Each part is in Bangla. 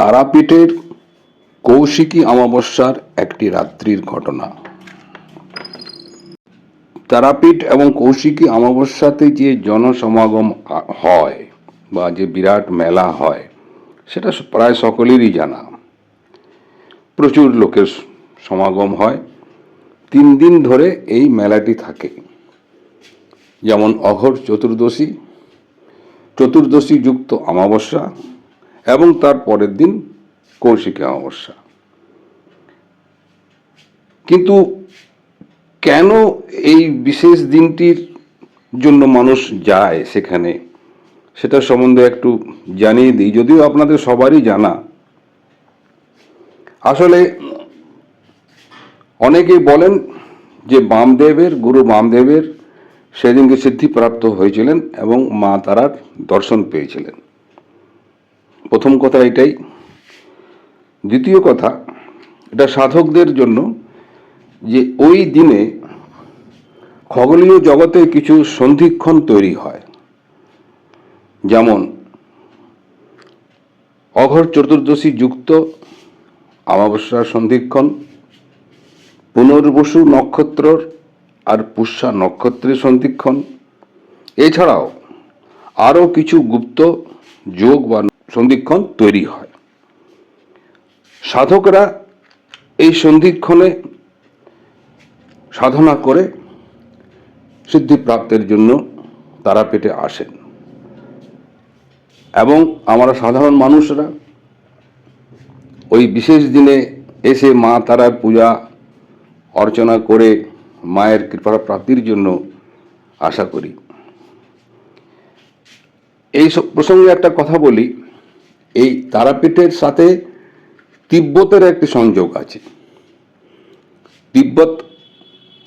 তারাপীঠের কৌশিকী অমাবস্যার একটি রাত্রির ঘটনা। তারাপীঠ এবং কৌশিকী অমাবস্যাতে যে জনসমাগম হয় বা যে বিরাট মেলা হয়, সেটা প্রায় সকলেরই জানা। প্রচুর লোকের সমাগম হয়। তিন দিন ধরে এই মেলাটি থাকে। যেমন অঘর চতুর্দশী চতুর্দশী যুক্ত অমাবস্যা এবং তার পরের দিন কৌশিকী অমাবস্যা। কিন্তু কেন এই বিশেষ দিনটির জন্য মানুষ যায় সেখানে, সেটা সম্বন্ধে একটু জানিয়ে দিই। যদিও আপনাদের সবারই জানা, আসলে অনেকেই বলেন যে বামদেবের, গুরু বামদেবের সেদিনকে সিদ্ধিপ্রাপ্ত হয়েছিলেন এবং মা তারার দর্শন পেয়েছিলেন। প্রথম কথা এটাই। দ্বিতীয় কথা, এটা সাধকদের জন্য যে ওই দিনে খগোলীয় জগতে কিছু সন্ধিক্ষণ তৈরি হয়। যেমন, অঘর চতুর্দশী যুক্ত অমাবস্যার সন্ধিক্ষণ, পুনর্বসু নক্ষত্রর আর পুষ্যা নক্ষত্রের সন্ধিক্ষণ। এছাড়াও আরও কিছু গুপ্ত যোগ বা সন্ধিক্ষণ তৈরি হয়। সাধকরা এই সন্ধিক্ষণে সাধনা করে সিদ্ধিপ্রাপ্তের জন্য তারা পেটে আসেন। এবং আমরা সাধারণ মানুষরা ওই বিশেষ দিনে এসে মা তারার পূজা অর্চনা করে মায়ের কৃপা প্রাপ্তির জন্য আশা করি। এই প্রসঙ্গে একটা কথা বলি। এই তারাপীঠের সাথে তিব্বতের একটি সংযোগ আছে। তিব্বত,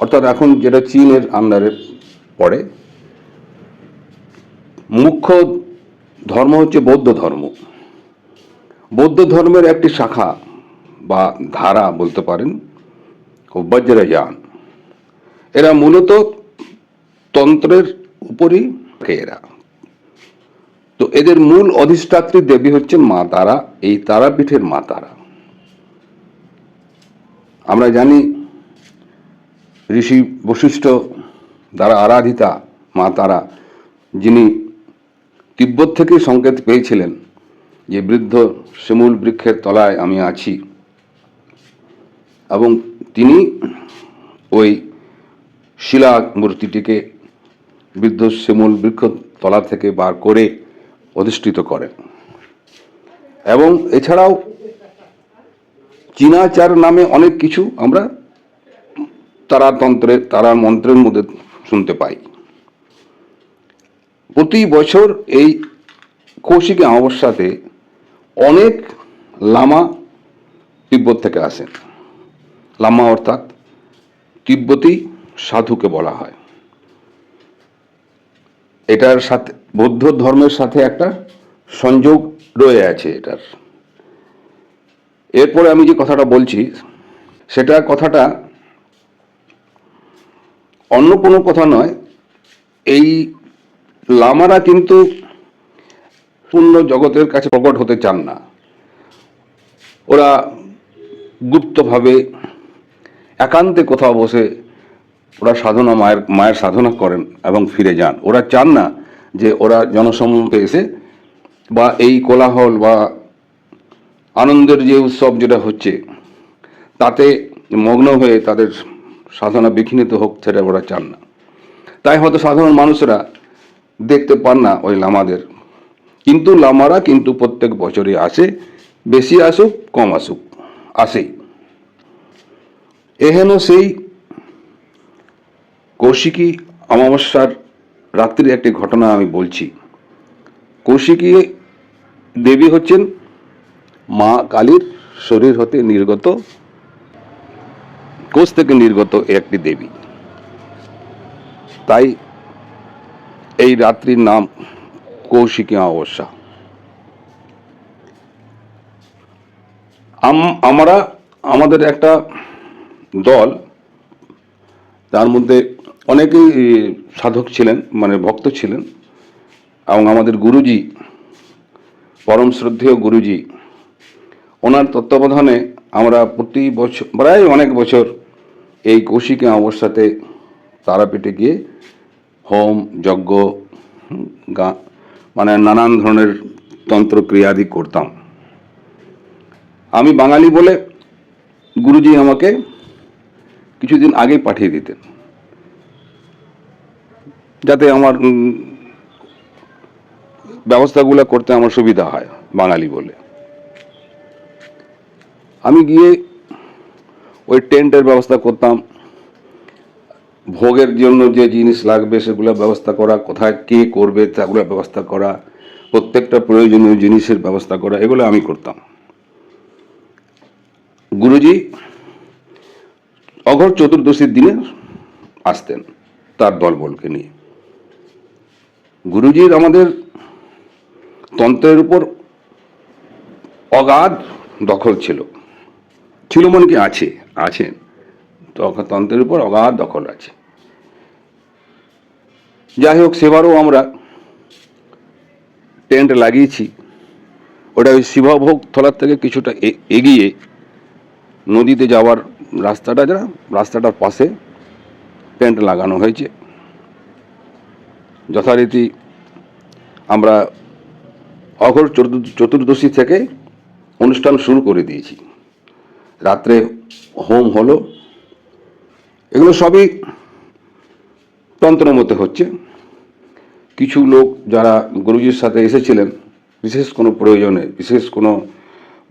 অর্থাৎ এখন যেটা চীনের আন্ডারে পড়ে, মুখ্য ধর্ম হচ্ছে বৌদ্ধ ধর্ম। বৌদ্ধ ধর্মের একটি শাখা বা ধারা বলতে পারেন বজ্রযান। এরা মূলত তন্ত্রের উপরই এরা। তো এদের মূল অধিষ্ঠাত্রী দেবী হচ্ছে মা তারা, এই তারাপীঠের মা তারা। আমরা জানি ঋষি বশিষ্ঠ দ্বারা আরাধিতা মা তারা, যিনি তিব্বত থেকে সংকেত পেয়েছিলেন যে বৃদ্ধ শিমুল বৃক্ষের তলায় আমি আছি। এবং তিনি ওই শিলা মূর্তিটিকে বৃদ্ধ শিমুল বৃক্ষ তলা থেকে বার করে অধিষ্ঠিত করেন এবং এছাড়াও চীনাচার নামে অনেক কিছু আমরা তারাতন্ত্রের তারা মন্ত্রের মধ্যে শুনতে পাই। প্রতি বছর এই কৌশিকী অমাবস্যাতে অনেক লামা তিব্বত থেকে আসেন। লামা অর্থাৎ তিব্বতী সাধুকে বলা হয়। এটার সাথে বৌদ্ধ ধর্মের সাথে একটা সংযোগ রয়ে আছে এটার। এরপরে আমি যে কথাটা বলছি, সেটা কথাটা অন্য কোনো কথা নয়, এই লামারা কিন্তু পূর্ণ জগতের কাছে প্রকট হতে চান না। ওরা গুপ্তভাবে একান্তে কোথাও বসে ওরা সাধনা মায়ের মায়ের সাধনা করেন এবং ফিরে যান। ওরা চান না যে ওরা জনসমূহে এসে বা এই কোলাহল বা আনন্দের যে উৎসব যেটা হচ্ছে, তাতে মগ্ন হয়ে তাদের সাধনা বিঘ্নিত হোক সেটা ওরা চান না। তাই হয়তো সাধারণ মানুষরা দেখতে পান না ওই লামাদের। কিন্তু লামারা কিন্তু প্রত্যেক বছরই আসে, বেশি আসুক, কম আসুক, আসেই। এহেন সেই কৌশিকী অমাবস্যার রাত্রির একটি ঘটনা আমি বলছি। কৌশিকী দেবী হচ্ছেন মা কালীর শরীর হতে নির্গত, কোষ থেকে নির্গত একটি দেবী। তাই এই রাত্রির নাম কৌশিকী অমাবস্যা। আম- আমরা, আমাদের একটা দল, তার মধ্যে অনেকেই সাধক ছিলেন মানে ভক্ত ছিলেন, এবং আমাদের গুরুজি, পরম শ্রদ্ধেয় গুরুজি, ওনার তত্ত্বাবধানে আমরা প্রতি বছর, প্রায় অনেক বছর এই কৌশিকী অবস্থাতে তারাপীঠে গিয়ে হোম, যজ্ঞ গা মানে নানান ধরনের তন্ত্র ক্রিয়াদি করতাম। আমি বাঙালি বলে গুরুজি আমাকে কিছুদিন আগেই পাঠিয়ে দিতেন। যাতে আমার ব্যবস্থাগুলো করতে আমার সুবিধা হয় বাঙালি বলে। আমি গিয়ে ওই টেন্টের ব্যবস্থা করতাম। ভোগের জন্য যে জিনিস লাগবে সেগুলো ব্যবস্থা করা, কোথায় কে করবে সেগুলো ব্যবস্থা করা, প্রত্যেকটা প্রয়োজনীয় জিনিসের ব্যবস্থা করা, এগুলো আমি করতাম। গুরুজি অঘর চতুর্দশীর দিনে আসতেন তার দলবলকে নিয়ে। গুরুজির আমাদের তন্ত্রের উপর অগাধ দখল ছিল। ছিল মনে কি? আছে আছেন তন্ত্রের উপর অগাধ দখল আছে। যাই হোক, সেবারও আমরা টেন্ট লাগিয়েছি। ওটা ওই শিবভোগ থলার থেকে কিছুটা এগিয়ে নদীতে যাওয়ার রাস্তাটা যা রাস্তাটার পাশে টেন্ট লাগানো হয়েছে। যথারীতি আমরা অঘর চতুর্দ- চতুর্দশী থেকে অনুষ্ঠান শুরু করে দিয়েছি। রাত্রে হোম হলো। এগুলো সবই তন্ত্রের মধ্যে হচ্ছে। কিছু লোক যারা গুরুজির সাথে এসেছিলেন বিশেষ কোনো প্রয়োজনে বিশেষ কোনো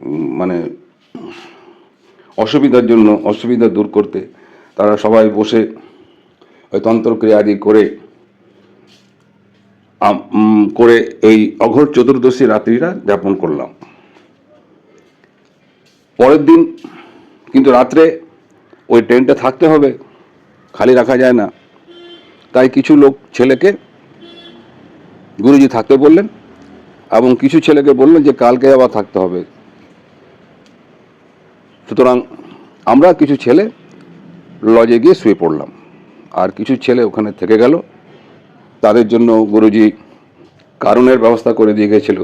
মানে অসুবিধার জন্য অসুবিধা দূর করতে তারা সবাই বসে ওই তন্ত্রক্রিয়াদি করে আম- উম, করে এই অঘোর চতুর্দশী রাত্রিটা যাপন করলাম। পরের দিন কিন্তু রাত্রে ওই ট্রেনটা থাকতে হবে, খালি রাখা যায় না। তাই কিছু লোক ছেলেকে গুরুজি থাকতে বললেন এবং কিছু ছেলেকে বললেন যে কালকে আবার থাকতে হবে। সুতরাং আমরা কিছু ছেলে লজে গিয়ে শুয়ে পড়লাম। আর কিছু ছেলে ওখানে থেকে গেল। তাদের জন্য গুরুজি কারণের ব্যবস্থা করে দিয়ে গেছিল।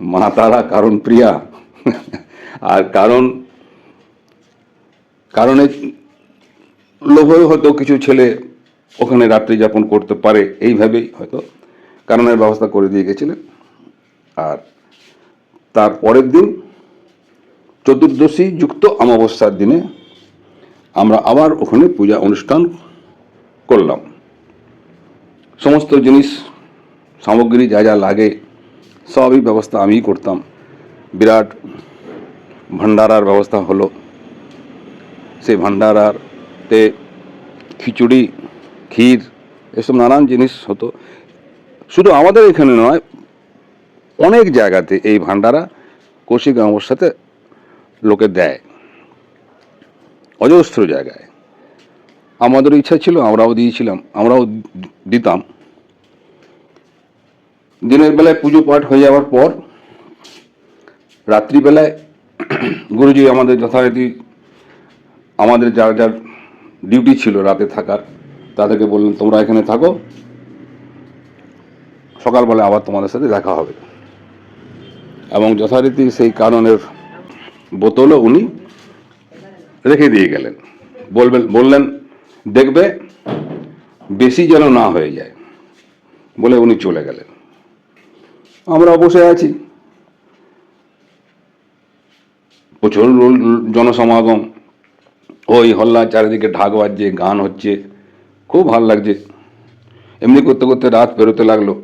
মা তারা কারণ প্রিয়া। আর কারণ, কারণে লোভে হয়তো কিছু ছেলে ওখানে রাত্রি যাপন করতে পারে এইভাবেই হয়তো কারণের ব্যবস্থা করে দিয়ে গেছিলেন। আর তার পরের দিন চতুর্দশী যুক্ত অমাবস্যার দিনে আমরা আবার ওখানে পূজা অনুষ্ঠান করলাম। সমস্ত জিনিস, সামগ্রী যা যা লাগে, সবই ব্যবস্থা আমিই করতাম। বিরাট ভান্ডারার ব্যবস্থা হলো। সেই ভান্ডারাতে খিচুড়ি, ক্ষীর, এসব নানান জিনিস হতো। শুধু আমাদের এখানে নয়, অনেক জায়গাতে এই ভান্ডারা কৌশিক সাথে লোকে দেয়। অজস্র জায়গায়। আমাদের ইচ্ছা ছিল, আমরাও দিয়েছিলাম, আমরাও দিতাম। দিনের বেলায় পুজো পাঠ হয়ে যাওয়ার পর, রাত্রিবেলায় গুরুজি আমাদের যথারীতি আমাদের যার যার ডিউটি ছিল রাতে থাকার, তাদেরকে বললেন, তোমরা এখানে থাকো, সকালবেলা আবার তোমাদের সাথে দেখা হবে। এবং যথারীতি সেই কারণের বোতলও উনি রেখে দিয়ে গেলেন। বলবেন, বললেন দেখবে বেশি যেন না হয়ে যায় বলে উনি চলে গেলেন। আমরা বসে আছি। প্রচুর জনসমাগম। ওই হল্লা চারিদিকে ঢাক বাজছে, গান হচ্ছে। খুব ভালো লাগছে। এমনি করতে করতে রাত পেরোতে লাগল।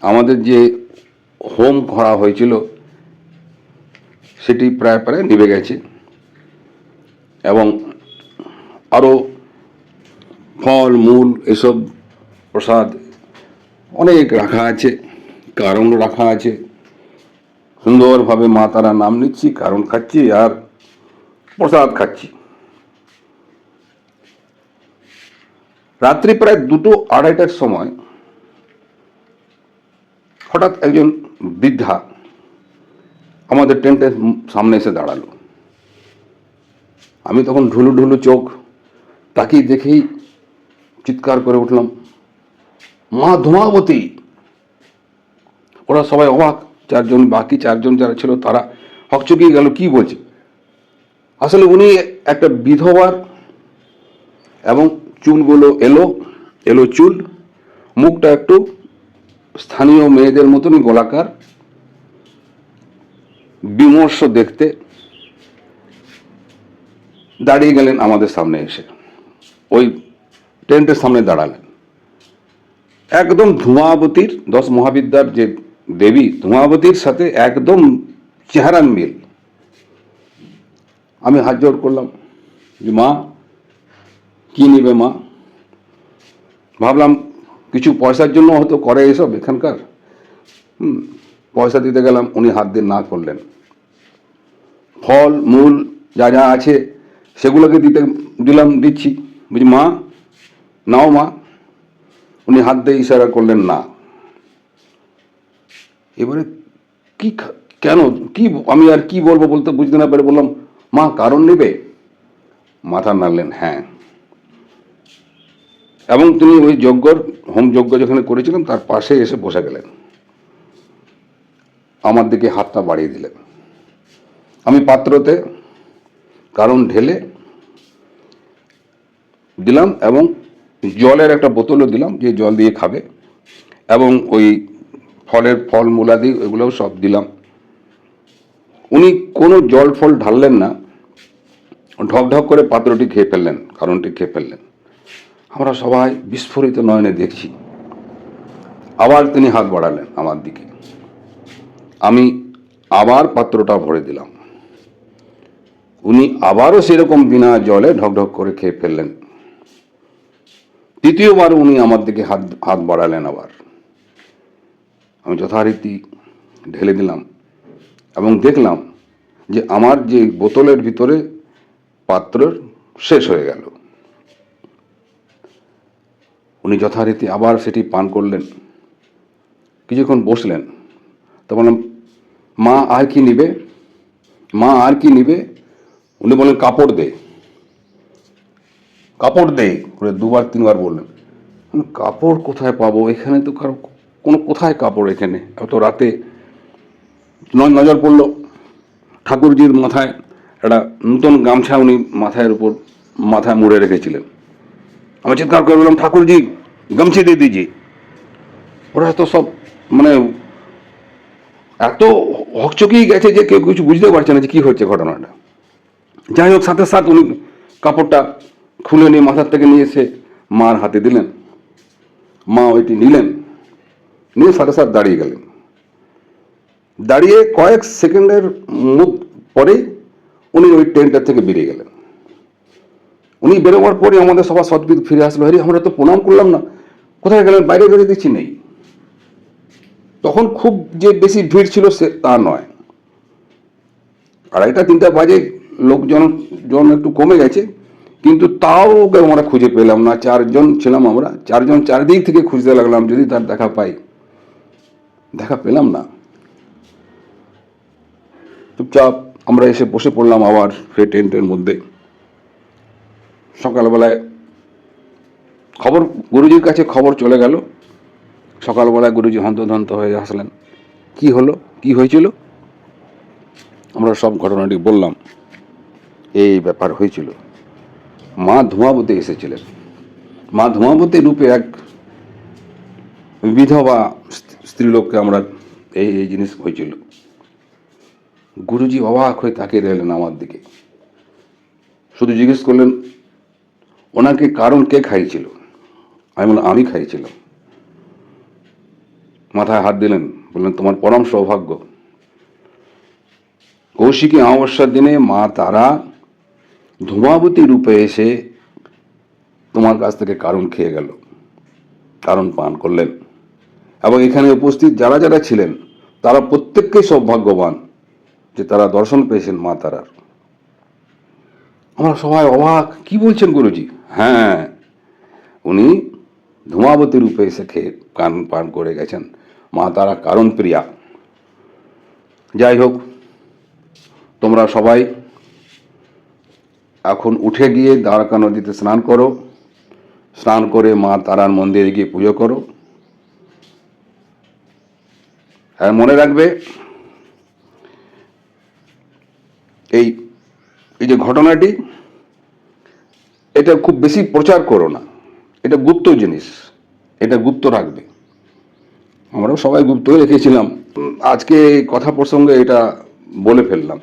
আমাদের যে হোম করা হয়েছিল, সেটি প্রায় প্রায় নিভে গেছে। এবং আরও ফল, মূল এসব প্রসাদ অনেক রাখা আছে কারণ রাখা আছে। সুন্দরভাবে মা তারা নাম নিচ্ছি, কারণ খাচ্ছি আর প্রসাদ খাচ্ছি। রাত্রি প্রায় দুটো আড়াইটার সময় হঠাৎ একজন বৃদ্ধা আমাদের টেন্টের সামনে এসে দাঁড়াল। আমি তখন ঢুলু ঢুলু চোখ তাকিয়ে দেখেই চিৎকার করে উঠলাম। মা ধূমাবতী। ওরা সবাই অবাক, চারজন বাকি চারজন যারা ছিল তারা হকচকিয়ে গেল, কি বলছে? আসলে উনি একটা বিধবার এবং চুলগুলো এলো এলো চুল, মুখটা একটু স্থানীয় মেয়েদের মতনই গোলাকার। বিমর্ষ দেখতে দাঁড়িয়ে গেলেন আমাদের সামনে এসে। ওই টেন্টের সামনে দাঁড়ালেন। একদম ধূমাবতীর, দশ মহাবিদ্যার যে দেবী, ধূমাবতীর সাথে একদম চেহারার মিল। আমি হাত জোড় করলাম, যে মা, কি নিবে মা? ভাবলাম কিছু পয়সার জন্য হয়তো করে এসব এখানকার। হুম, পয়সা দিতে গেলাম, উনি হাত দিয়ে না করলেন। ফল, মূল যা যা আছে, সেগুলোকে দিতে, দিলাম, দিচ্ছি। বুঝি মা নাও মা উনি হাত দিয়ে ইশারা করলেন, না। এবারে কি কেন, কি আমি আর কি বলব বলতে বুঝতে না পেরে বললাম, মা, কারণ নেবে? মাথা নাড়লেন হ্যাঁ। এবং তিনি ওই যজ্ঞর, হোম যজ্ঞ যেখানে করেছিলেন, তার পাশে এসে বসে গেলেন। আমার দিকে হাতটা বাড়িয়ে দিলেন। আমি পাত্রতে কারণ ঢেলে দিলাম এবং জলের একটা বোতলও দিলাম যে জল দিয়ে খাবে। এবং ওই ফলের ফল, মূলাদি এগুলোও সব দিলাম। উনি কোনো জল ফল ঢাললেন না, ঢক ঢক করে পাত্রটি খেয়ে ফেললেন, কারণটি খেয়ে ফেললেন। আমরা সবাই বিস্ফোরিত নয়নে দেখছি। আবার তিনি হাত বাড়ালেন আমার দিকে। আমি আবার পাত্রটা ভরে দিলাম। উনি আবারও সেরকম বিনা জলে ঢকঢক করে খেয়ে ফেললেন। তৃতীয়বার উনি আমার দিকে হাত হাত বাড়ালেন আবার। আমি যথারীতি ঢেলে দিলাম এবং দেখলাম যে আমার যে বোতলের ভিতরে পাত্রের শেষ হয়ে গেল। উনি যথারীতি আবার সেটি পান করলেন। কিছুক্ষণ বসলেন। তো বললাম, মা আর কি নিবে? মা আর কি নিবে? উনি বললেন, কাপড় দে। কাপড় দে, করে দুবার, তিনবার বললেন। কাপড় কোথায় পাবো? এখানে তো কারও কোনো কোথায় কাপড় এখানে? এত রাতে নজর পড়ল ঠাকুরজির মাথায়, একটা নতুন গামছা উনি মাথার উপর মাথায় মুড়ে রেখেছিলেন। আমি চিৎকার করে বললাম, ঠাকুরজি, গামছি দিয়ে দিজি ওরা তো সব মানে এত হকচকিয়ে গেছে যে কেউ কিছু বুঝতে পারছে না যে কী হচ্ছে ঘটনাটা। যাই হোক, সাথে সাথে উনি কাপড়টা খুলে নিয়ে মাথার থেকে নিয়ে এসে মার হাতে দিলেন। মা ওইটি নিলেন, নিয়ে সাথে সাথে দাঁড়িয়ে গেলেন। দাঁড়িয়ে কয়েক সেকেন্ডের মুখ পরেই উনি ওই টেন্টার থেকে বেরিয়ে গেলেন। উনি বেরোবার পরে আমাদের সবার সদ্বিদ ফিরে আসলো হরি আমরা তো প্রণাম করলাম না। কোথায় গেলেন? বাইরে বেরিয়ে দিচ্ছি নেই। তখন খুব যে বেশি ভিড় ছিল সে তা নয়। আড়াইটা, তিনটা বাজে, লোকজন, জন একটু কমে গেছে। কিন্তু তাও ওকে আমরা খুঁজে পেলাম না, চারজন ছিলাম আমরা, চারজন চারদিক থেকে খুঁজতে লাগলাম, যদি তার দেখা পাই। দেখা পেলাম না। চুপচাপ আমরা এসে বসে পড়লাম আবার সেই টেন্টের মধ্যে। সকালবেলায় খবর, গুরুজির কাছে খবর চলে গেল। সকালবেলায় গুরুজি হন্তদন্ত হয়ে আসলেন কি হলো? কি হয়েছিল? আমরা সব ঘটনাটি বললাম। এই ব্যাপার হয়েছিল। মা ধূমাবতী এসেছিলেন। মা ধূমাবতী রূপে এক বিধবা স্ত্রীলোককে আমরা এই এই জিনিস হয়েছিল। গুরুজি অবাক হয়ে তাকিয়ে রইলেন আমার দিকে। শুধু জিজ্ঞেস করলেন, ওনাকে কারণ কে খাইছিল আমি বললাম, আমি খাইছিলাম মাথায় হাত দিলেন, বললেন, তোমার পরম সৌভাগ্য। কৌশিকী অমাবস্যার দিনে মা তারা ধূমাবতী রূপে এসে তোমার কাছ থেকে কারণ খেয়ে গেল, কারণ পান করলেন। এবং এখানে উপস্থিত যারা যারা ছিলেন, তারা প্রত্যেককেই সৌভাগ্যবান যে তারা দর্শন পেয়েছেন মা তারার। আমরা সবাই অবাক, কি বলছেন গুরুজি? হ্যাঁ উনি ধূমাবতী রূপে এসে খেয়ে কান পান করে গেছেন। মা তারা কারণ প্রিয়া। যাই হোক, তোমরা সবাই এখন উঠে গিয়ে দ্বারকা নদীতে স্নান করো। স্নান করে মা তারার মন্দিরে গিয়ে পুজো করো। আর মনে রাখবে, এই এই যে ঘটনাটি, এটা খুব বেশি প্রচার করো না। এটা গুপ্ত জিনিস। এটা গুপ্ত রাখবে। আমরাও সবাই গুপ্ত রেখেছিলাম। আজকে কথা প্রসঙ্গে এটা বলে ফেললাম।